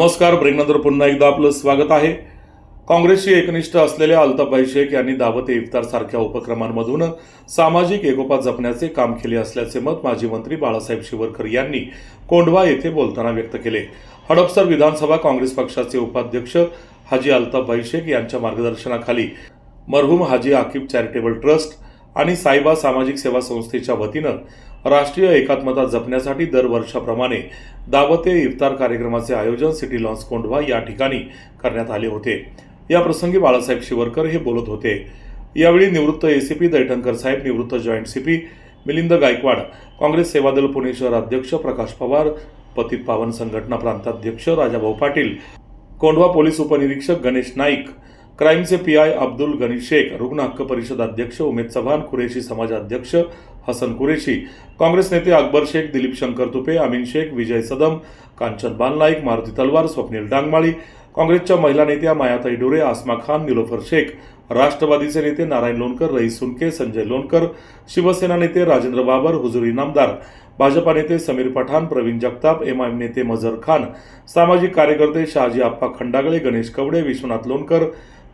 नमस्कार ब्रेकनंतर पुन्हा एकदा आपलं स्वागत आहे. काँग्रेसशी एकनिष्ठ असलेल्या अल्ताफभाई शेख यांनी दावत ए इफ्तार सारख्या उपक्रमांमधून सामाजिक एकोपा जपण्याचे काम केले असल्याचे मत माजी मंत्री बाळासाहेब शिवरकर यांनी कोंढवा येथे बोलताना व्यक्त केले. हडपसर विधानसभा काँग्रेस पक्षाचे उपाध्यक्ष हाजी अल्ताफभाई शेख यांच्या मार्गदर्शनाखाली मरहूम हाजी आकिब चॅरिटेबल ट्रस्ट आणि साईबा सामाजिक सेवा संस्थेच्या वतीनं राष्ट्रीय एकात्मता जपण्यासाठी दरवर्षाप्रमाणे दावते इफ्तार कार्यक्रमाचे आयोजन सिटी लॉन्स कोंढवा या ठिकाणी करण्यात आले होते. या प्रसंगी बाळासाहेब शिवरकर हे बोलत होते. यावेळी निवृत्त एसीपी दैठणकर साहेब निवृत्त जॉईंट सीपी मिलिंद गायकवाड काँग्रेस सेवादल पुणे शहर अध्यक्ष प्रकाश पवार पतित पावन संघटना प्रांताध्यक्ष राजाभाऊ पाटील कोंढवा पोलीस उपनिरीक्षक गणेश नाईक क्राईमचे पी आय अब्दुल गनी शेख रुग्ण हक्क परिषद अध्यक्ष उमेद चव्हाण कुरेशी समाज अध्यक्ष हसन कुरेशी काँग्रेस नेते अकबर शेख दिलीप शंकर तुपे अमीन शेख विजय सदम कांचन बालनाईक मारुती तलवार स्वप्नील डांगमाळी काँग्रेसच्या महिला नेत्या मायाताई डोरे आसमा खान निलोफर शेख राष्ट्रवादीचे नेते नारायण लोणकर रईस सुनके संजय लोणकर शिवसेना नेते राजेंद्र बाबर हुजूर इनामदार भाजपा नेते समीर पठाण प्रवीण जगताप एमआयएम नेते मझर खान सामाजिक कार्यकर्ते शहाजी आप्पा खंडागळे गणेश कवडे विश्वनाथ लोणकर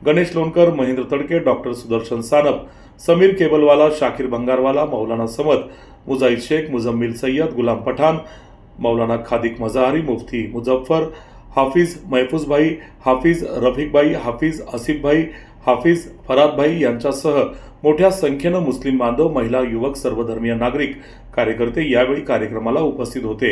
गणेश लोणकर महेंद्र तडके डॉक्टर सुदर्शन सानप समीर केबलवाला शाकिर भंगारवाला मौलाना समद मुजाहिद शेख मुजम्मिल सय्यद गुलाम पठाण मौलाना खादिक मजाहरी मुफ्ती मुजफ्फर हाफिज महफूजभाई हाफिज रफिकभाई हाफिज आसिफभाई हाफिज फरादभाई यांच्यासह मोठ्या संख्येनं मुस्लिम बांधव महिला युवक सर्वधर्मीय नागरिक कार्यकर्ते यावेळी कार्यक्रमाला उपस्थित होते.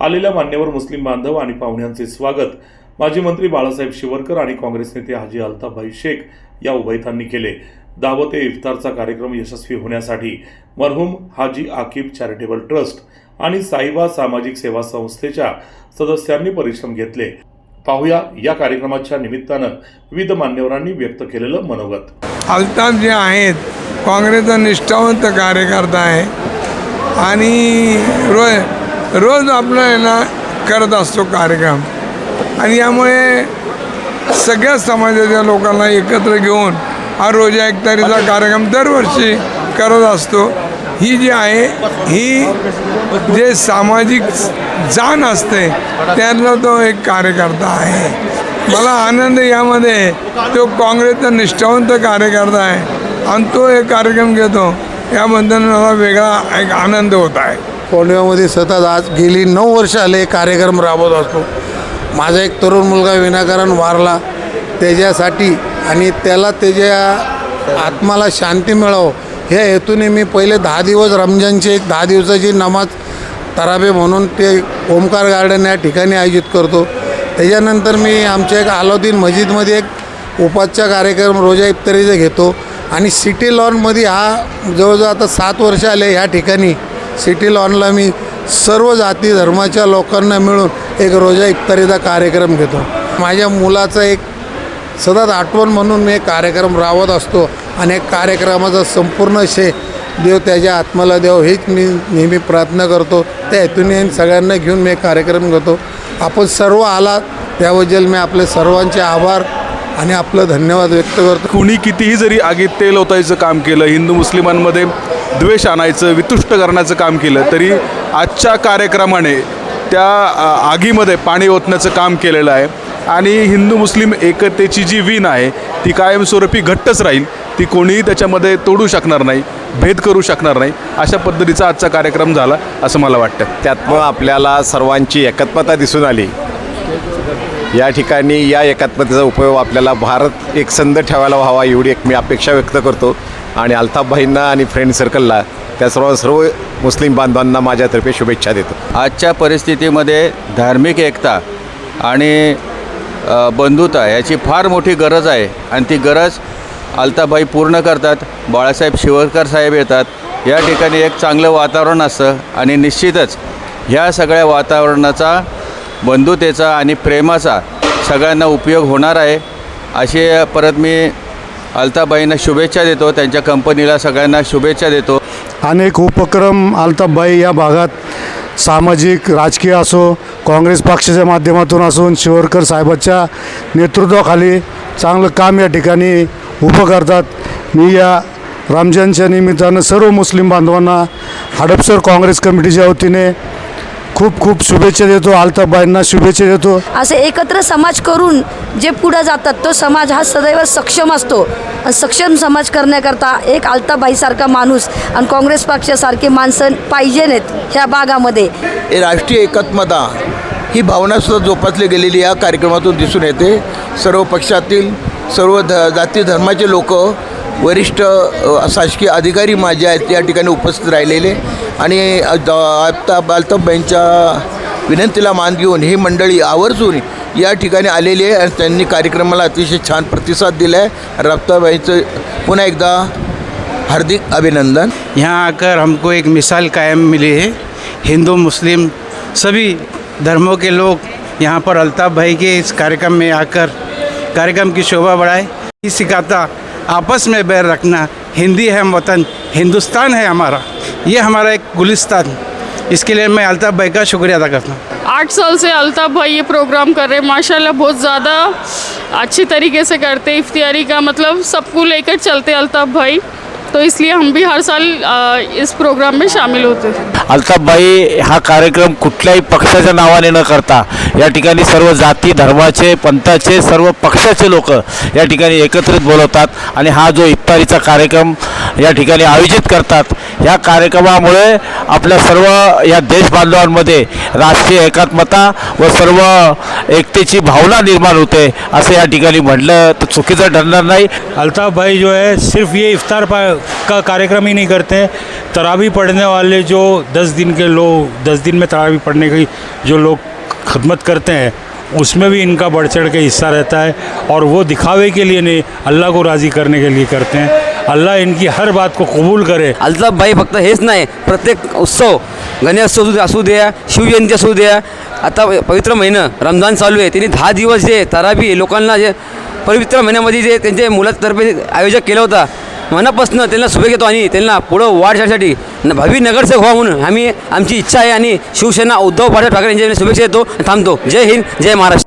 आलेल्या मान्यवर मुस्लिम बांधव आणि पाहुण्यांचे स्वागत माजी मंत्री बाळासाहेब शिवरकर आणि काँग्रेस नेते हाजी अल्ताफभाई शेख या उभयतांनी केले. दावत ए इफ्तारचा कार्यक्रम यशस्वी होण्यासाठी मरहूम हाजी आकिब चॅरिटेबल ट्रस्ट आणि साईबा सामाजिक सेवा संस्थेच्या सदस्यांनी परिश्रम घेतले. पाहूया या कार्यक्रमाच्या निमित्तानं विविध मान्यवरांनी व्यक्त केलेलं मनोगत. अल्ताफ जे आहेत काँग्रेसचा निष्ठावंत कार्यकर्ता आहे. आणि रोज रोज आपलं आहे ना करत असतो कार्यक्रम. आणि यामुळे सगळ्या समाजाच्या लोकांना एकत्र घेऊन हा रोजा एकतारीचा कार्यक्रम दरवर्षी करत असतो. ही जी आहे ही जे सामाजिक जाण असते त्यातला तो एक कार्यकर्ता आहे. मला आनंद यामध्ये तो काँग्रेसचा निष्ठावंत कार्यकर्ता आहे आणि तो एक कार्यक्रम घेतो. याबद्दल मला वेगळा एक आनंद होत आहे. पौर्णिमामध्ये सतत आज गेली नऊ वर्ष आले कार्यक्रम राबवत असतो. माझा एक तरुण मुलगा विनाकारण वारला. त्याच्यासाठी आणि त्याला त्याच्या आत्माला शांती मिळावं ह्या हेतूने मी पहिले दहा दिवस रमजानची एक दहा दिवसाची नमाज तराबे म्हणून ते ओमकार गार्डन या ठिकाणी आयोजित करतो. त्याच्यानंतर मी आमच्या एक अलाउद्दीन मस्जिदमध्ये एक उपासचा कार्यक्रम रोजा इफ्तारीचा घेतो. आणि सिटी लॉनमध्ये हा जवळजवळ आता सात वर्ष आले ह्या ठिकाणी सिटी लॉनला मी सर्व जाती धर्माच्या लोकांना मिळून एक रोजा इफ्तारीचा कार्यक्रम घेतो. माझ्या मुलाचा एक सतत आठवण म्हणून मी एक कार्यक्रम राबवत असतो आणि एक कार्यक्रमाचा संपूर्ण शे देव त्याच्या आत्माला देव हेच मी नेहमी प्रार्थना करतो. त्या हेतूने सगळ्यांना घेऊन मी एक कार्यक्रम करतो. आपण सर्व आलात त्याबद्दल मी आपले सर्वांचे आभार आणि आपलं धन्यवाद व्यक्त करतो. कुणी कितीही जरी आगीत तेल ओतायचं काम केलं हिंदू मुस्लिमांमध्ये द्वेष आणायचं वितुष्ट करण्याचं काम केलं तरी आजच्या कार्यक्रमाने त्या आगीमध्ये पाणी ओतण्याचं काम केलेलं आहे. आणि हिंदू मुस्लिम एकतेची जी वीण आहे ती कायमस्वरूपी घट्टच राहील. ती कोणीही त्याच्यामध्ये तोडू शकणार नाही भेद करू शकणार नाही. अशा पद्धतीचा आजचा कार्यक्रम झाला असं मला वाटतं. त्यातनं आपल्याला सर्वांची एकात्मता दिसून आली. या ठिकाणी या एकात्मतेचा उपयोग आपल्याला भारत एक संद ठेवायला व्हावा एवढी एक मी अपेक्षा व्यक्त करतो. आणि अल्ताफभाईंना आणि फ्रेंड सर्कलला त्या सर्व सर्व मुस्लिम बांधवांना माझ्यातर्फे शुभेच्छा देतो. आजच्या परिस्थितीमध्ये धार्मिक एकता आणि बंधुता याची फार मोठी गरज आहे. आणि ती गरज अल्ताबाई पूर्ण करतात. बाळासाहेब शिवरकर साहेब येतात. या ठिकाणी एक चांगलं वातावरण असतं. आणि निश्चितच ह्या सगळ्या वातावरणाचा बंधुतेचा आणि प्रेमाचा सगळ्यांना उपयोग होणार आहे. असे परत मी अल्ताबाईंना शुभेच्छा देतो. त्यांच्या कंपनीला सगळ्यांना शुभेच्छा देतो. अनेक उपक्रम अल्ताफबाई या भागात सामाजिक राजकीय असो काँग्रेस पक्षाच्या माध्यमातून असून शिवरकर साहेबाच्या नेतृत्वाखाली चांगलं काम या ठिकाणी उभं करतात. मी या रमजानच्या निमित्तानं सर्व मुस्लिम बांधवांना हडपसर काँग्रेस कमिटीच्या वतीने खूप खूप शुभेच्छा देतो अल्ताबाईंना शुभेच्छा देतो. असे एकत्र समाज करून जे पुढं जातात तो समाज हा सदैव सक्षम असतो. आणि सक्षम समाज करण्याकरता एक आलताबाईसारखा माणूस आणि काँग्रेस पक्षासारखे माणसं पाहिजे नाहीत ह्या भागामध्ये. हे राष्ट्रीय एकात्मता ही भावनासुद्धा जोपासली गेलेली या कार्यक्रमातून दिसून येते. सर्व पक्षातील सर्व ध जाती धर्माचे लोक वरिष्ठ शासकीय अधिकारी माझे आहेत या ठिकाणी उपस्थित राहिलेले. आणि आत्ता द- विनंतीला मान घेऊन ही मंडळी आवर्जून या ठिकाणी आलेली आहे आणि त्यांनी कार्यक्रमाला अतिशय छान प्रतिसाद दिला आहे राप्ताबाईंचं पुन्हा एकदा हार्दिक अभिनंदन. यहाँ आकर हमको एक मिसाल कायम मिली है। हिंदू मुस्लिम सभी धर्मों के लोग यहाँ पर अल्ताफ़ भाई के इस कार्यक्रम में आकर कार्यक्रम की शोभा बढ़ाए। सिखाता आपस में बैर रखना। हिंदी है हम वतन हिंदुस्तान है हमारा। ये हमारा एक गुलिस्तान। इसके लिए मैं अल्ताफ़ भाई का शुक्रिया अदा करता हूँ। आठ साल से अल्ताफ़ भाई ये प्रोग्राम कर रहे हैं। माशाल्लाह बहुत ज़्यादा अच्छी तरीके से करते हैं इफ्तियारी का मतलब। सबको लेकर चलते अल्ताफ़ भाई। तो इसलिए हम भी हर साल इस प्रोग्राम में शामिल होते हैं। अल्ताफबाई हा कार्यक्रम कुठल्याही पक्षाच्या नावाने न करता या ठिकाणी सर्व जाती धर्माचे पंथाचे सर्व पक्षाचे लोक या ठिकाणी एकत्रित बोलवतात आणि हा जो इफ्तारीचा कार्यक्रम या ठिकाणी आयोजित करतात या कार्यक्रमामुळे आपल्या सर्व या देशबांधवांमध्ये राष्ट्रीय एकात्मता व सर्व एकतेची भावना निर्माण होते असं या ठिकाणी म्हटलं तर चुकीचं ठरणार नाही. अल्ताफ़ भाई जो है सिर्फ ये इफ्तार पा- का कार्यक्रम ही नहीं करते तरावी पढ़ने वाले जो दस दिन के लोग दस दिन में तरावी पढ़ने के जो लोग खदमत करते हैं उसमें भी इनका बढ़ चढ़ के हिस्सा रहता है और वो दिखावे के लिए नहीं अल्लाह को राज़ी करने के लिए करते हैं। अल्लाह इनकी हर बात को कबूल करे। अल्ताफबाई फक्त हेच नाही प्रत्येक उत्सव गणेशोत्सव असू द्या शिवजयंती असू द्या आता पवित्र महिना रमजान चालू आहे त्यांनी दहा दिवस जे तराबी लोकांना जे पवित्र महिन्यामध्ये जे त्यांच्या मुलातर्फे आयोजक केलं होता मनापासून त्यांना शुभे घेतो आणि त्यांना पुढं वाढण्यासाठी भावी नगरसेवक व्हा म्हणून आम्ही आमची इच्छा आहे आणि शिवसेना उद्धव बाळासाहेब ठाकरे यांच्या शुभेच्छा देतो थांबतो. जय हिंद जय महाराष्ट्र.